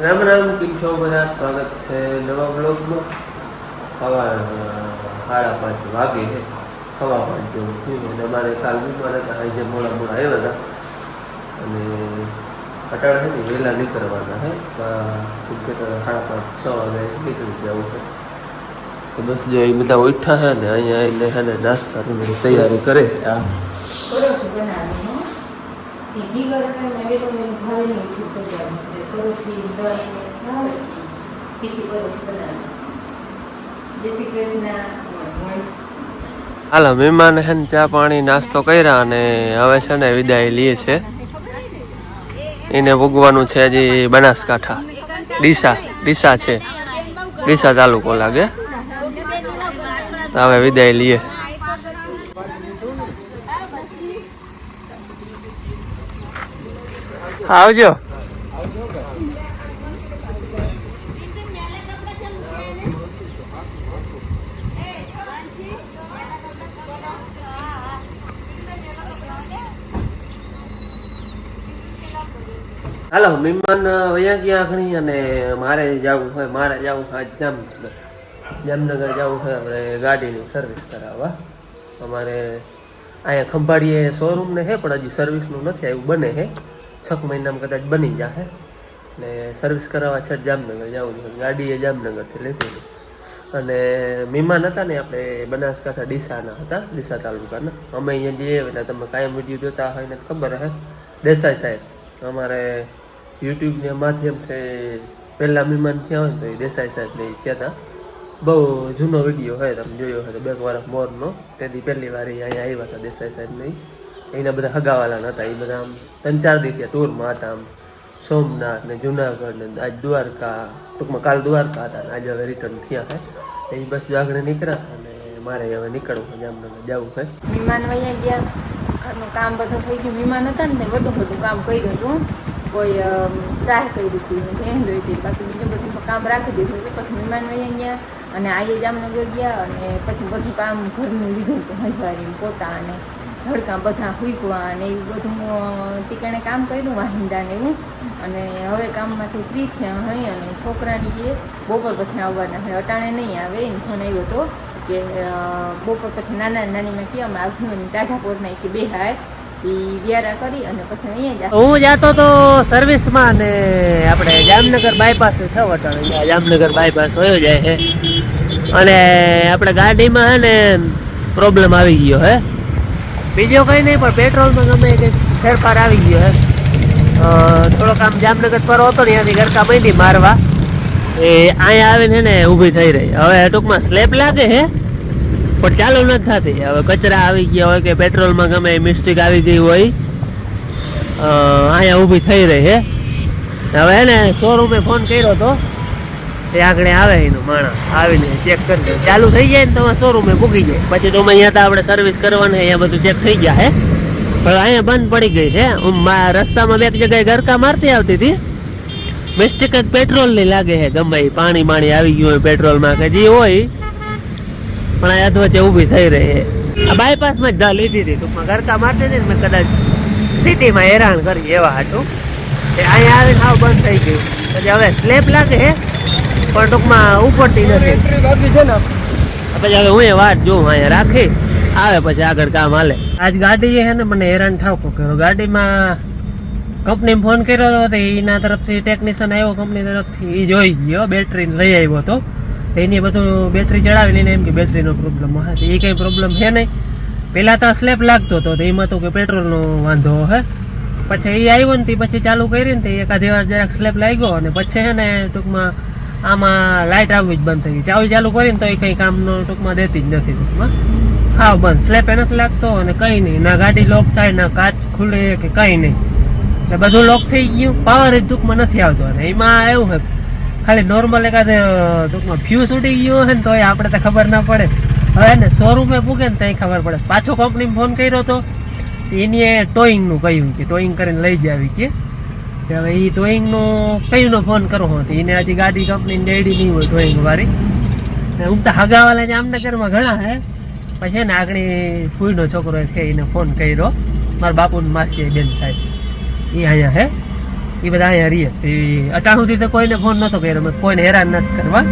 રામ રામ કેમ છો બધા સ્વાગત છે. નવા બ્લોગમાં હવા સાડા પાંચ વાગે છે. હવા પાંચ જેવું થયું અને અમારે કાલ બીમાર હતા. આજે મોડા મોડા આવ્યા હતા. અને અટાણે છે ને વહેલા નીકળવાના છે. ખૂબ સાડા પાંચ છ વાગે નીકળી જવું છે. તો બસ જો એ બધા ઉઠા છે ને અહીંયા છે ને નાસ્તા તૈયારી કરે. આ. હાલો, મહેમાન છે ને, ચા પાણી, નાસ્તો કર્યા અને હવે છે ને વિદાય લઈએ છે. એને ભોગવાનું છે હજી બનાસકાંઠા. ડીસા ડીસા છે. ડીસા તાલુકો લાગે. હવે વિદાય લઈએ. આવજો. હાલો, મહેમાન વયા ગયા ઘણી અને મારે જવું હોય, મારે જવું હોય જામનગર જામનગર જવું હોય, આપણે ગાડીની સર્વિસ કરાવવા. અમારે અહીંયા ખંભાળીએ શોરૂમ ને છે પણ હજી સર્વિસનું નથી આવ્યું, બને છે છ મહિનામાં કદાચ બની જશે ને સર્વિસ કરાવવા છે જામનગર જવું છે. ગાડી એ જામનગરથી લીધી અને મહેમાન હતા ને આપણે બનાસકાંઠા ડીસાના હતા, ડીસા તાલુકાના. અમે અહીંયા જઈએ એટલે તમે કાયમ વીડિયો જોતા હોય ને ખબર હે. દેસાઈ સાહેબ, અમારે યુટ્યુબના માધ્યમથી પહેલાં મહેમાન થયા હોય તો એ દેસાઈ સાહેબ લઈ થયા હતા. બહુ જૂનો વીડિયો હોય, તમે જોયો હોય તો બે વર્ષ મોરનો. તેથી પહેલી વાર અહીંયા આવ્યા હતા દેસાઈ સાહેબ ને ઈ. એના બધા હગાવાલા નહોતા એ બધા આમ ત્રણ ચાર થયા ટૂરમાં હતા આમ. સોમનાથ ને જુનાગઢ ને આજ દ્વારકા, ટૂંકમાં કાલ દ્વારકા હતા આજે હવે રિટર્ન થયા છે. એ બસ આગળ નીકળ્યા અને મારે હવે નીકળવું જામનગર જવું છે. વિમાન વયા ગયા. ઘરનું કામ બધું થઈ ગયું. વિમાન હતા ને બધું બધું કામ કર્યું હતું. કોઈ સાહ કરી હતી દોઈ હતી. બાકી બીજું બધું કામ રાખી દીધું હતું. પછી વિમાન વયા ગયા અને આજે જામનગર ગયા અને પછી બધું કામ ઘરનું લીધું હતું હંજવારી પોતા અને ધડકા બધા હુકવા અને એવું બધું ટીકાણે કામ કર્યું વાહિંદાને એવું. અને હવે કામમાંથી ફ્રી થયા હોય અને છોકરાની એ બપોર પછી આવવાના હોય અટાણે નહીં આવે એને ફોન આવ્યો હતો કે બપોર પછી નાના નાનીમાં કે અમે આવ્યું અને ટાઢાપોરના કે બે હાય કરી અને પછી અહીંયા હું જાતો તો સર્વિસમાં ને આપણે જામનગર બાયપાસ થયો વટાણ જામનગર બાયપાસ હોયો જાય છે. અને આપણે ગાડીમાં હે ને પ્રોબ્લેમ આવી ગયો હે. બીજો કંઈ નહીં, પણ પેટ્રોલમાં ગમે કંઈક ફેરફાર આવી ગયો હે થોડો આમ જામનગર પર હતો ને ત્યાંથી ગરકા માંડી મારવા. એ અહીંયા આવીને હે ને ઊભી થઈ રહી. હવે ટૂંકમાં સ્લેબ લાગે છે પણ ચાલુ નથી થતી. હવે કચરા આવી ગયા હોય કે પેટ્રોલમાં ગમે એ મિસ્ટેક આવી ગઈ હોય અહીંયા ઊભી થઈ રહી છે હવે એને શોરૂમે ફોન કર્યો એ આગળ આવે એનું માણસ, આવીને ચેક કરી દે ચાલુ થઈ જાય ને તમે શોરૂમે મૂકી જાય. પછી તો અહીંયા તો આપણે સર્વિસ કરવાની અહીંયા બધું ચેક થઈ ગયા હે પણ અહીંયા બંધ પડી ગઈ છે. રસ્તામાં બે જગ્યાએ ગરકા મારતી આવતી હતી. મિસ્ટેક જ પેટ્રોલની લાગે છે ગમે પાણી પાણી આવી ગયું હોય પેટ્રોલમાં કે જે હોય. પણ આ અધવચ્ચે ઊભી થઈ રહી છે. આ બાયપાસમાં જ લીધી હતી. ટૂંકમાં ગરકા મારતી હતી મેં કદાચ સિટીમાં હેરાન કરી એવા હતું. અહીંયા આવીને હાવ બંધ થઈ ગયું. પછી હવે સ્લેબ લાગે છે. પણ ટૂંકમાં ઉપડતી નથી. પછી હવે હું એ વાત જોઉં અહીંયા રાખી આવે પછી આગળ કામ હાલે. આજ ગાડી છે ને મને હેરાન થાવ કર્યો. ગાડીમાં કંપની ફોન કર્યો હતો તો એના તરફથી ટેકનિશિયન આવ્યો કંપની તરફથી. એ જોઈ ગયો બેટરી લઈ આવ્યો હતો. તો એની બધું બેટરી ચડાવી લઈને એમ કે બેટરીનો પ્રોબ્લેમ હશે એ કંઈ પ્રોબ્લેમ છે નહીં. પહેલાં તો સ્લેપ લાગતો હતો તો એમાં તો કે પેટ્રોલનો વાંધો હે. પછી એ આવ્યો ને તે પછી ચાલુ કરી ને તે એકાદી વાર જરાક સ્લેપ લાગ્યો અને પછી છે ને ટૂંકમાં આમાં લાઇટ આવવી જ બંધ થઈ ગઈ. ચાવી ચાલુ કરીને તો એ કંઈ કામનો ટૂંકમાં દેતી જ નથી. ટૂંકમાં ખાવ બંધ. સ્લેપ એ નથી લાગતો અને કંઈ નહીં. ના ગાડી લોક થાય, ના કાચ ખુલે કે કંઈ નહીં. એટલે બધું લોક થઈ ગયું. પાવર જ ટૂંકમાં નથી આવતો. અને એમાં એવું છે, ખાલી નોર્મલ એકાદ ટૂંકમાં ફ્યુઝ ઉડી ગયો હોય ને તો આપણે તો ખબર ના પડે. હવે ને શોરૂમે પૂગે ને ત્યાં ખબર પડે. પાછો કંપનીમાં ફોન કર્યો તો, એની એ ટોઈંગનું કહ્યું કે ટોઈંગ કરીને લઈ જ આવી કે. કે હવે એ ટોઈંગનું કયુંનો ફોન કરો હતો. એને હજી ગાડી કંપની ડેડી નહીં હોય ડ્રોઈંગ વાળી. ને હું તો હગાવાલા જામનગરમાં ઘણા, હે. પછી ને આગળ ફૂઈનો છોકરો છે એને ફોન કર્યો. મારા બાપુ માસી બેન થાય. એ અહીંયા, હે. એ બધા અહીંયા રહીએ. એ અટાણ સુધી તો કોઈને ફોન નહોતો કર્યો. મેં કોઈને હેરાન નથી કરવા.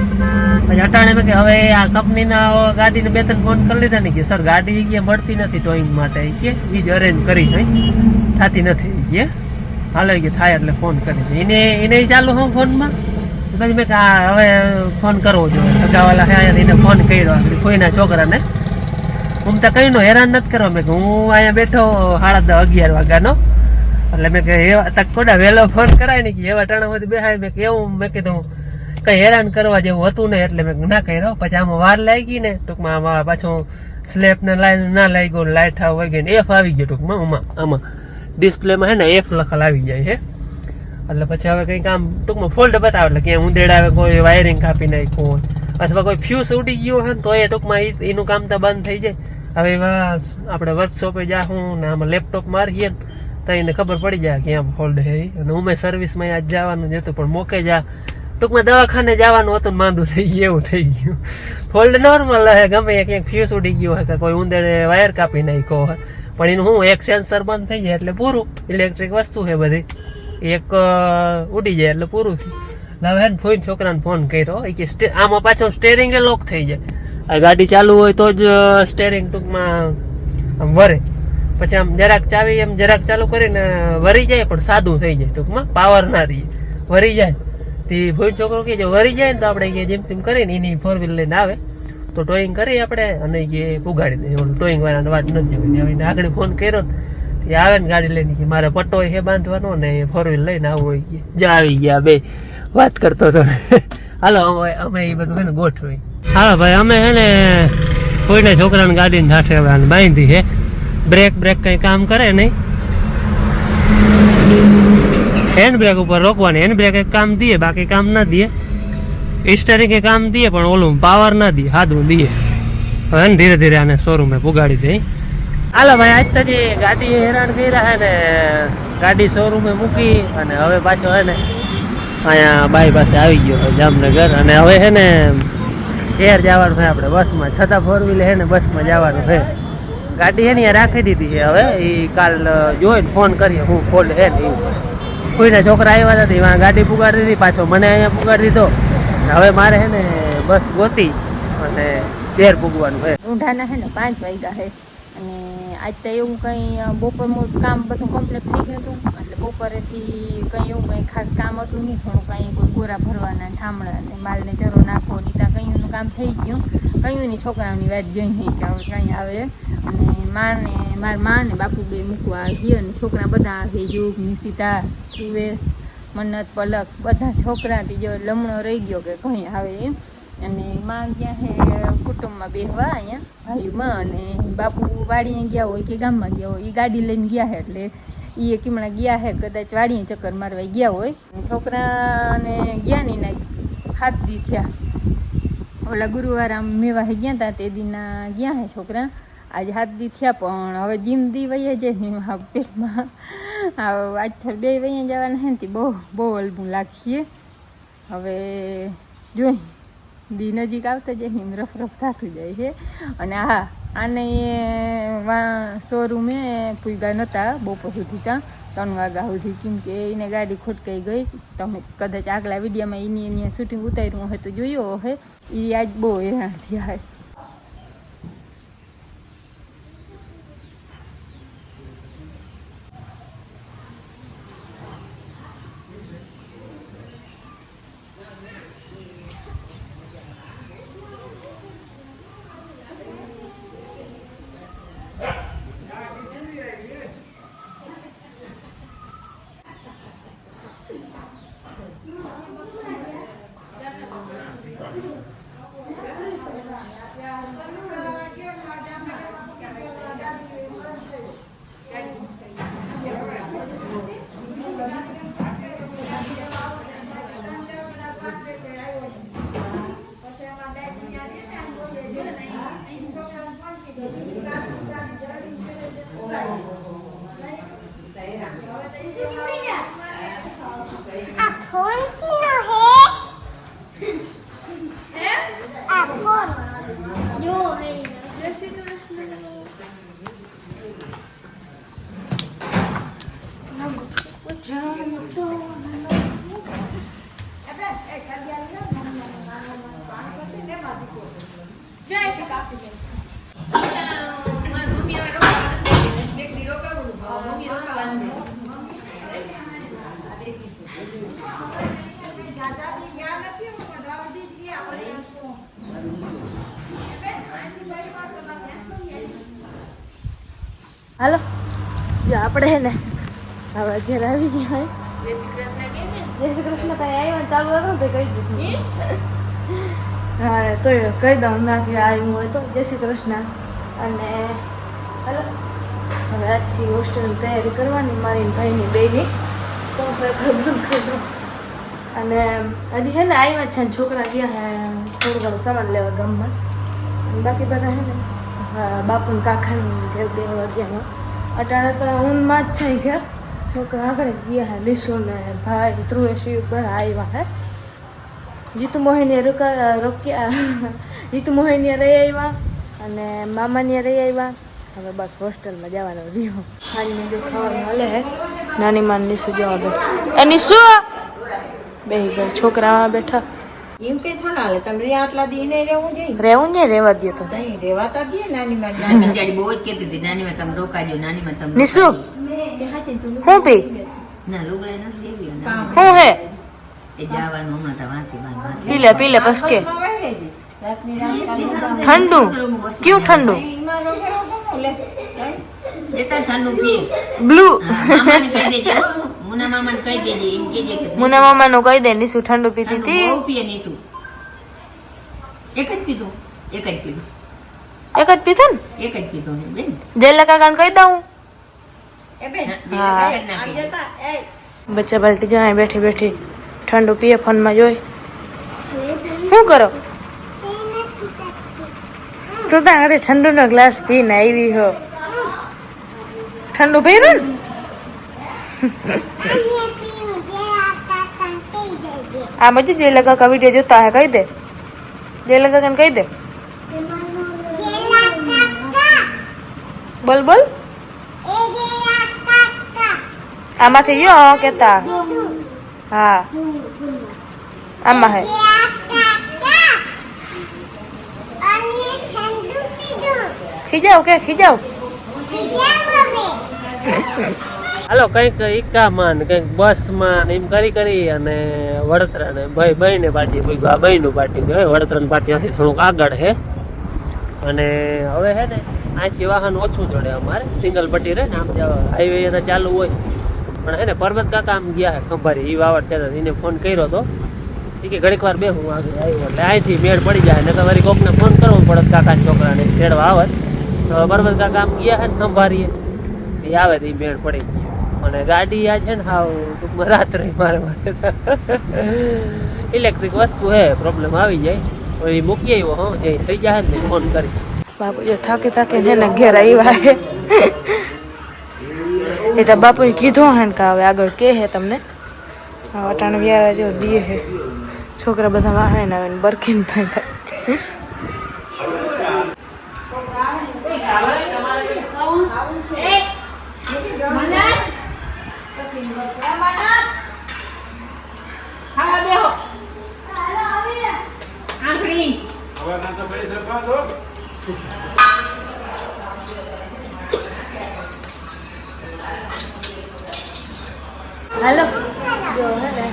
પછી અટાણે મેં કે હવે આ કંપનીના ગાડીને બે ત્રણ ફોન કરી લીધા ને કે, સર, ગાડી મળતી નથી ટોઈંગ માટે. કે એ જ અરેન્જ કરી થતી નથી કે. હાલો કે થાય એટલે ફોન કરી. એને એને ચાલુ હું ફોનમાં પછી મેં કે હવે ફોન કરવો જોઈએ. સગાવાલા હે એને ફોન કર્યો. કોઈના છોકરાને. હું તો કઈ નો હેરાન નથી કરવા. મેં હું અહીંયા બેઠો સાડા દસ, અગિયાર વાગ્યાનો. એટલે મેં કે એવા, તક કોડા વહેલો ફોન કરાય ને કે એવા ટાણા સુધી બેહાય? મેં કે એવું. મેં કીધું, કઈ હેરાન કરવા જેવું હતું ને એટલે મેં ના કર્યો. પછી આમાં વાર લાગી ને, ટૂંકમાં આમાં પાછું સ્લેપ ને લાઈન ના લાગ્યો લાઇટ આવી ગઈ ને એફ આવી ગયો ટૂંકમાં, આમાં આમાં. ડિસ્પ્લેમાં હે ને એફ લખેલ આવી જાય છે. એટલે પછી હવે કંઈક આમ ટૂંકમાં ફોલ્ડ બતાવે એટલે ક્યાંય ઉંદેડ આવે, કોઈ વાયરિંગ કાપી નાખ્યું હોય, અથવા કોઈ ફ્યુઝ ઉડી ગયું હોય ને તો એ ટૂંકમાં એનું કામ તો બંધ થઈ જાય. હવે એમાં આપણે વર્કશોપે જાઉં ને આમાં લેપટોપ મારીએ ને તો એને ખબર પડી જાય કે આમ ફોલ્ડ છે અને ઉમે સર્વિસમાં આજ જવાનું જ હતું, પણ મોકે જા ટૂંકમાં દવાખાને જવાનું હતું માંદું થઈ ગયું, એવું થઈ ગયું. ફોલ્ડ નોર્મલ હે, ગમે ક્યાંક ફ્યુઝ ઉડી ગયું હોય કે કોઈ ઉંદેડે વાયર કાપી નાખ્યો હોય. પણ એનું શું એક સેન્સર બંધ થઈ જાય એટલે પૂરું. ઇલેક્ટ્રિક વસ્તુ છે બધી. એક ઉડી જાય એટલે પૂરું થયું. હવે હે ને ફોઈન છોકરાને ફોન કર્યો. એ કે આમાં પાછો સ્ટેરિંગ એ લોક થઈ જાય. આ ગાડી ચાલુ હોય તો જ સ્ટેરિંગ ટૂંકમાં આમ વરે. પછી આમ જરાક ચાવી, એમ જરાક ચાલુ કરીને વરી જાય, પણ સાદું થઈ જાય ટૂંકમાં. પાવર ના રહીએ વરી જાય. તે ફોઈન છોકરો કે જો વરી જાય ને તો આપણે કે જેમ તેમ કરીને એની ફોર વ્હીલ લઈને આવે. તો ડ્રોઈંગ કરી આપણે અને કે પુગાડી દે ટોઈંગ વાળાને વાત નથી જોઈ હવે આગળ ફોન કર્યો તે આવે ને ગાડી લઈને કે મારે પટ્ટો છે બાંધવાનો ને ફોર વ્હીલ લઈને આવવું હોય જ્યાં આવી ગયા બે. વાત કરતો હતો હાલો, અમે અમે એ બધું ને ગોઠવી હા ભાઈ, અમે છે ને કોઈને છોકરાને ગાડીને સાથે હવે બાંધી છે. બ્રેક બ્રેક કંઈ કામ કરે નહીં. હેન્ડ બ્રેક ઉપર રોકવાની. હેન્ડ બ્રેક કામ દઈએ, બાકી કામ ના દે સ્ટેરિંગ કે કામ દે, પણ ઓલું પાવર ના દે હાદું દે. હવે ધીરે ધીરે આને શોરૂમે પુગાડી દે. હાલો ભાઈ, આજ તો ગાડી હેરાન કર્યા હે ને, ગાડી શોરૂમે મૂકી અને હવે પાછો હે ને, અહીંયા બાઈ પાસે આવી ગયો જામનગર. અને હવે હે ને, ઘેર જવાનું છે આપણે બસમાં. છતાં ફોર વ્હીલ હે ને, બસમાં જવાનું છે. ગાડી હે ને રાખી દીધી છે હવે. એ કાલ જોઈને ફોન કરીએ, હું ખોલ હે ને એવું. કોઈના છોકરા આવ્યા એમાં ગાડી પુગાડી દીધી, પાછો મને અહીંયા પુગાડી દીધો. હવે મારે હે ને બસ ગોતી અને ઘેર ભોગવાનું છે. ઊંઢાના છે ને પાંચ વાગ્યા છે. અને આજ તો એવું કંઈ બપોર મોટું કામ બધું કમ્પ્લીટ થઈ ગયું હતું. એટલે બપોરેથી કંઈ એવું કંઈ ખાસ કામ હતું નહીં. થોડું કંઈ કોઈ ગોરા ભરવાના ઠામડા ને માલને જરો નાખો નીતા કંઈનું કામ થઈ ગયું. કંઈની છોકરાઓની વાત જોઈ નહીં કે હવે કંઈ આવે. અને માને, મારા મા ને બાપુ બે મૂકવા ગયો અને છોકરા બધા આવે યુગ, નિશિતા ધ્રુવેશ મન્નત, પલક, બધા છોકરા જો લમણો રહી ગયો કે કંઈ આવે એમ. અને માં ગયા હે, કુટુંબમાં બેહવા અહીંયા. ભાઈમાં અને બાપુ વાડીએ ગયા હોય કે ગામમાં ગયા હોય એ ગાડી લઈને ગયા હે એટલે એ હમણાં ગયા હે, કદાચ વાડીએ ચક્કર મારવા ગયા હોય. છોકરાને ગયા નહીં ને હાથ દી થયા. ઓલા ગુરુવાર આમ મેવા ગયા હતા તે દીના ગયા હે છોકરા. આજે હાથ દી થયા, પણ હવે જીમ દી વૈયા જાય ને પેટમાં. આ આઠ બે વૈયા જવાના હે ને બહુ બહુ અલબું લાગશે. હવે જોઈ, દી નજીક આવતા જાય, એમ રફ રફ થતું જાય છે. અને હા, આને શોરૂમે પૂગા નહોતા બપોર સુધી ત્યાં ત્રણ વાગ્યા સુધી. કેમ કે એને ગાડી ખોટકાઈ ગઈ. તમે કદાચ આગલા વિડીયોમાં એની એની શૂટિંગ ઉતાર્યું હોય તો જોયો હે એ આજ બહુ હેરાન થયા હાલો. જો આપણે હે ને હવે ઘેર આવી ગયા હોય. જય શ્રી કૃષ્ણ કઈ આવ્યા ચાલુ હતો ને તો કહી દીધું. તો કહી દઉં ના કે આવ્યું હોય તો. જય શ્રી કૃષ્ણ. અને હલો હવે આજથી હોસ્ટેલની તૈયારી કરવાની મારી ભાઈની બેની તો બધું કરી. અને હજી હે ને આવ્યા છે ને છોકરા ગયા હે થોડું ઘણું સામાન લેવા ગામમાં. બાકી બધા હે ને હા, બાપુ ને કાકાની ઘેર બે વાગ્યામાં અટાણે તો ઊનમાં જ છે ઘેર. છોકરા આગળ ગયા હે નિશુ ને ભાઈ ધ્રુવે શિવ બધા આવ્યા હે. જીતુ મોહિનીએ રોકા રોક્યા. જીતુ મોહિની રહી આવ્યા અને મામાની રહી આવ્યા હવે બસ હોસ્ટેલમાં જવાનો રહ્યો. ખાઈને જો ખાવાનું મળે હે. નાની માન નિશુ જવા દે. એ નિશુ! બે ગઈ છોકરા બેઠા. એમ કઈ થોડા હાલે તમે આટલા દી ને રહેવું જોઈએ રહેવું ને રહેવા દે તો. તઈ રેવાતા દે નાની માં નાની જાડી બહુ જ કહેતી હતી નાનીમાં તમે રોકાજો નાનીમાં તમે નિશુ. હું પી? ના લુગડે નથી દેવી હું હે? પી લે પી લે બસ કે. ઠંડુ. ક્યું ઠંડુ? બ્લુ. હા, મામાને કહી દેજે. હો. મુના મામા નું કહી દે નીસુ ઠંડુ પીતી હતી. એક જ પીધું. એક જ પીધું. એક જ પીધું એક જ પીધું ને બેન. ને જેલા કાકાને કહી દઉં. એ બેન હા. ના બચ્ચા બાલટી જો અહીં બેઠી બેઠી. ઠંડુ પીએ, ફોનમાં જોઈ. શું કરો? તું તો અરે ઠંડુનો ગ્લાસ પીને આવી હો. ઠંડુ પીરું ને? આ બધું જેલા કાકા વીડિયો જોતા હે, કહી દે. જેલા કાકાને કહી દે? બોલ બોલ. આમાંથી યો કેતા. હા. આમાં હે. ખીજાવ કે ખીજાવ? હાલો, કંઈક ઇક્કામાં ને કંઈક બસમાં ને એમ કરી કરી અને વડોદરા ને ભાઈ ભાઈ ને પાર્ટી ભાઈ આ ભાઈ નું ગયું વડોદરા પાર્ટી ત્યાંથી થોડુંક આગળ છે અને હવે છે ને, આથી વાહન ઓછું જોડે અમારે, સિંગલ પટ્ટી રહે ને, આમ હાઈવે ચાલુ હોય. પણ એને પરબત કાકા આમ ગયા છે ખંભારી એ વાવડ કહેતા એને ફોન કર્યો હતો એ કે ઘડીક વાર બે હું આગળ આવ્યો એટલે અહીંથી મેળ પડી જાય ને તમારી કોકને ફોન કરવો પડત કાકા છોકરાને ખેડવા આવે. તો પરબત કાકા આમ ગયા હે ને ખંભારીએ એ આવે તો એ મેળ પડી ગયો અને ગાડી આ છે ને હાવ, ટૂંકમાં રાત્રે મારે માટે ઇલેક્ટ્રિક વસ્તુ હે પ્રોબ્લેમ આવી જાય. એ મૂકી આવ્યો હો, એ થઈ જાય ને ફોન કરી. બાપુ જો થાકી થાકી ને ઘેર આવ્યા હે એ તો બાપુએ કીધું હે ને કે હવે આગળ કે હે તમને. અટાણ વ્યારા જો દીએ હે. છોકરા બધા વાહે ને આવે ને બરકીન થાય. થાય હાલો. જો હે ને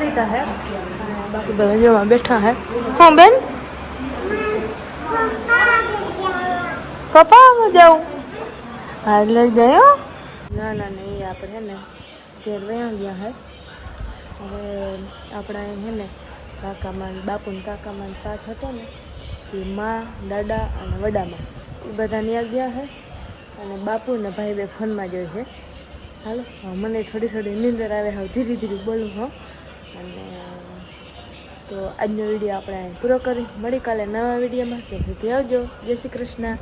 લીધા હે. બાકી બધા જોવા બેઠા હે. હા બેન? પપ્પા હું જાઉં? હા લઈ જાય. ના ના નહીં આપણે હે ને, ઘેર ગયા હે. હવે આપણા હે ને કાકામાં ને બાપુ ને કાકામાં પાઠ હતો ને એ માં, દાદા અને વડામાં. એ બધા ત્યાં ગયા હે? અને બાપુ ને ભાઈ બે ફોનમાં જોઈ છે હાલો મને થોડી થોડી નીંદર આવે, હવે ધીરે ધીરે બોલું, હો. અને તો આજનો વીડિયો આપણે પૂરો કરી. મળી કાલે નવા વિડીયોમાં. ત્યાં સુધી આવજો. જય શ્રી કૃષ્ણ.